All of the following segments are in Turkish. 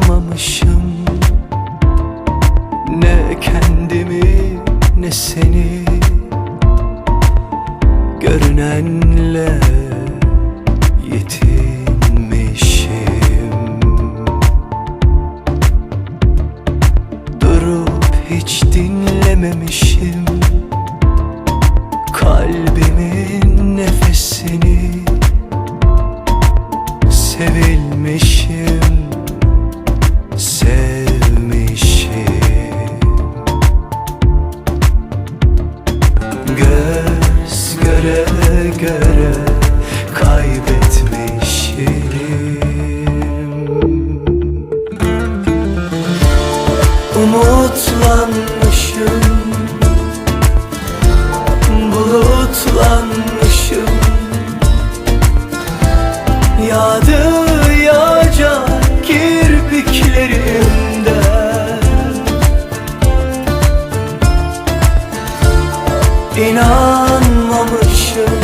tanımamışım Ne kendimi ne seni. Görünenle yetinmişim. Durup hiç dinlememişim. Kalbimin nefesini. İnanmamışım.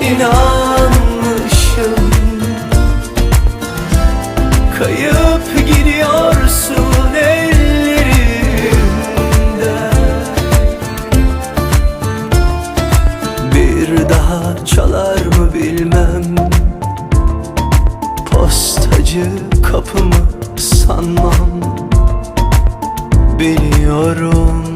İnanmışım. Kayıp gidiyorsun ellerimde Bir daha çalar mı bilmem. Postacı kapımı sanmam. Biliyorum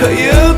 可以。